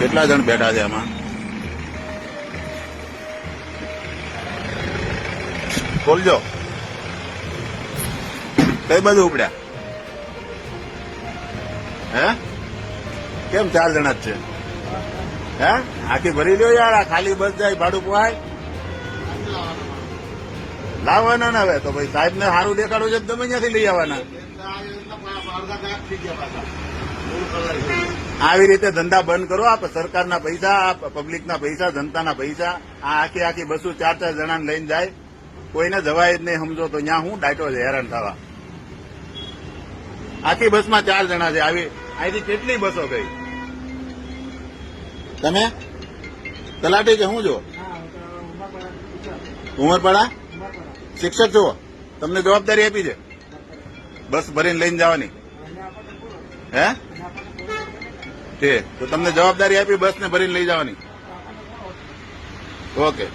કેટલા જણ બેઠા છે આમાં? બોલજો. કઈ બાજુ ઉપડ્યા? હે? કેમ ચાર જણા જ છે? હે? આખી ભરી લ્યો યાર, આ ખાલી બસ જાય, ભાડું પોહાય. લાવવાના ને હવે, તો ભાઈ સાહેબ ને સારું દેખાડવું છે તમે ત્યાંથી લઈ આવવાના. આવી રીતે ધંધા બંધ કરો. આ સરકારના પૈસા આ પબ્લિકના પૈસા, જનતાના પૈસા, આ આખી આખી બસો ચાર ચાર જણાને લઈને જાય. કોઈને જવાય જ નહીં, સમજો તો ત્યાં હું ડાયટો છે હેરાન થવા. આખી બસમાં ચાર જણા છે. આવી, અહીંથી કેટલી બસો ગઈ? તમે? તલાટી કે શું જો ઉમરપાડા? શિક્ષક છો? તમને જવાબદારી આપી છે? બસ ભરીને લઈને જવાની. હે? તે તો તમને જવાબદારી આપી બસને ભરીને લઈ જવાની. ઓકે.